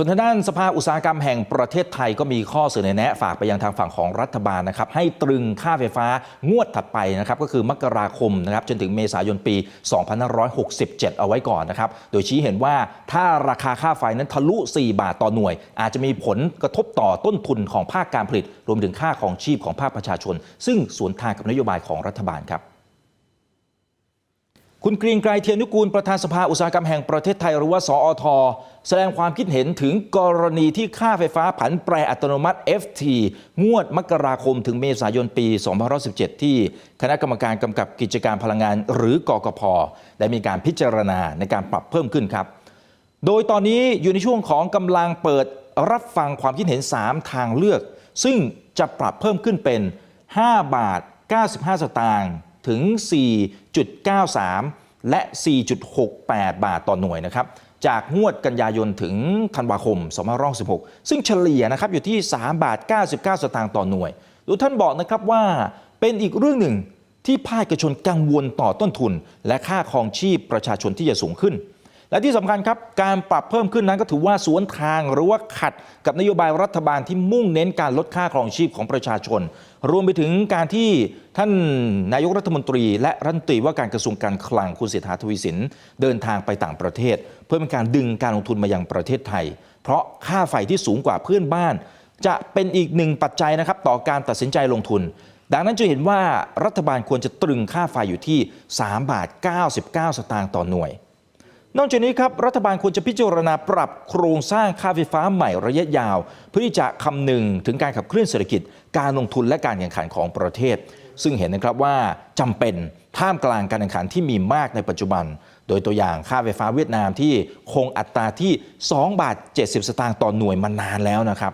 ส่วนทางด้านสภาอุตสาหกรรมแห่งประเทศไทยก็มีข้อเสนอแนะฝากไปยังทางฝั่งของรัฐบาลนะครับ ให้ตรึงค่าไฟฟ้างวดถัดไปนะครับก็คือมกราคมนะครับจนถึงเมษายนปี 2567 เอาไว้ก่อนนะครับ โดยชี้เห็นว่าถ้าราคาค่าไฟนั้นทะลุ 4 บาทต่อหน่วย อาจจะมีผลกระทบต่อต้นทุนของภาคการผลิต รวมถึงค่าของชีพของภาคประชาชน ซึ่งสวนทางกับนโยบายของรัฐบาลครับ คุณกรียงไกรเทียนุกูลประธานสภาอุตสาหกรรมแห่งประเทศไทยหรือว่าสอท แสดงความคิดเห็นถึงกรณีที่ค่าไฟฟ้าผันแปรอัตโนมัติ FT งวดมกราคมถึงเมษายนปี 2517 ที่คณะกรรมการกำกับกิจการพลังงานหรือกกพได้มีการพิจารณาในการปรับเพิ่มขึ้นครับ โดยตอนนี้อยู่ในช่วงของกำลังเปิดรับฟังความคิดเห็น 3 ทางเลือก ซึ่งจะปรับเพิ่มขึ้นเป็น 5 บาท 95 สตางค์ ถึง 4.93 และ 4.68 บาทต่อหน่วยนะครับจากงวดกันยายนถึงธันวาคม2516ซึ่งเฉลี่ยนะครับอยู่ที่ 3 บาท 99 สตางค์ต่อหน่วยดูท่านบอกนะครับว่าเป็นอีกเรื่องหนึ่งที่ภาคเอกชนกังวลต่อต้นทุน และค่าครองชีพประชาชนที่จะสูงขึ้น และที่สำคัญครับการปรับเพิ่มขึ้นนั้นก็ถือว่าสวนทางหรือว่าขัดกับนโยบายรัฐบาลที่มุ่งเน้นการลดค่าครองชีพของประชาชน รวมไปถึงการที่ท่านนายกรัฐมนตรี และรัฐมนตรีว่าการกระทรวงการคลังคุณเศรษฐาทวีสิน เดินทางไปต่างประเทศ เพื่อเป็นการดึงการลงทุนมายังประเทศไทย เพราะค่าไฟที่สูงกว่าเพื่อนบ้าน จะเป็นอีกหนึ่งปัจจัยนะครับต่อการตัดสินใจลงทุนดังนั้นจะเห็นว่ารัฐบาลควรจะตรึงค่าไฟอยู่ที่ 3 บาท 99 สตางค์ต่อหน่วย นอกจากนี้ครับรัฐบาลควรจะพิจารณาปรับโครงสร้างค่าไฟฟ้าใหม่ระยะยาว เพื่อที่จะคำนึงถึงการขับเคลื่อนเศรษฐกิจ การลงทุนและการแข่งขันของประเทศ ซึ่งเห็นนะครับว่าจำเป็นท่ามกลางการแข่งขันที่มีมากในปัจจุบัน โดยตัวอย่างค่าไฟฟ้าเวียดนามที่คงอัตราที่ 2 บาท 70 สตางค์ต่อหน่วยมานานแล้วนะครับ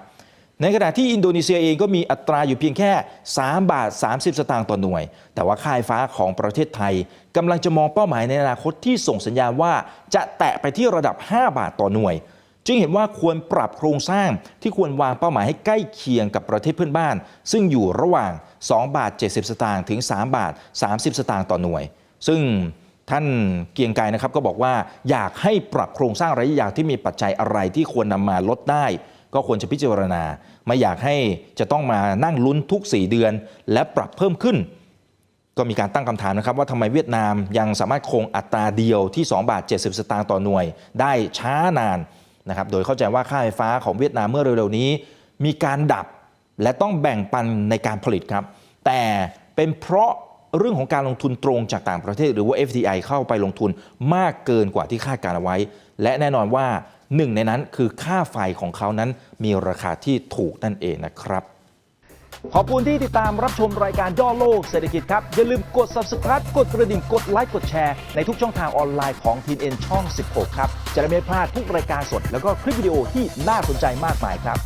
ในขณะที่อินโดนีเซียเองก็มีอัตราอยู่เพียงแค่ 3 บาท 30 สตางค์ต่อหน่วย แต่ว่าค่าไฟฟ้าของประเทศไทยกำลังจะมองเป้าหมายในอนาคตที่ส่งสัญญาณว่าจะแตะไปที่ระดับ 5 บาทต่อหน่วย จึงเห็นว่าควรปรับโครงสร้างที่ควรวางเป้าหมายให้ใกล้เคียงกับประเทศเพื่อนบ้าน ซึ่งอยู่ระหว่าง 2 บาท 70 สตางค์ถึง 3 บาท 30 สตางค์ต่อหน่วย ซึ่งท่านเกียงไกรนะครับก็บอกว่าอยากให้ปรับโครงสร้างระยะยาวที่มีปัจจัยอะไรที่ควรนำมาลดได้ ก็ควรจะพิจารณา ไม่อยากให้จะต้องมานั่งลุ้นทุก 4 เดือน และปรับเพิ่มขึ้น ก็มีการตั้งคำถามนะครับ ว่าทำไมเวียดนามยังสามารถคงอัตราเดียวที่ 2 บาท 70 สตางค์ต่อหน่วย ได้ช้านานนะครับโดยเข้าใจว่าค่าไฟฟ้าของเวียดนามเมื่อเร็วๆนี้ มีการดับและต้องแบ่งปันในการผลิตครับ แต่เป็นเพราะเรื่องของการลงทุนตรงจากต่างประเทศ หรือว่า FDI เข้าไปลงทุนมากเกินกว่าที่คาดการเอาไว้ และแน่นอนว่า หนึ่งในนั้นคือค่าไฟของเขานั้นมีราคาที่ถูกนั่นเองนะครับ ขอบคุณที่ติดตามรับชมรายการย่อโลกเศรษฐกิจครับ อย่าลืมกด subscribe กดกระดิ่งกดไลค์กดแชร์ในทุกช่องทางออนไลน์ของทีเอ็นช่อง 16 ครับ จะได้ไม่พลาดทุกรายการสด แล้วก็คลิปวิดีโอที่น่าสนใจมากมายครับ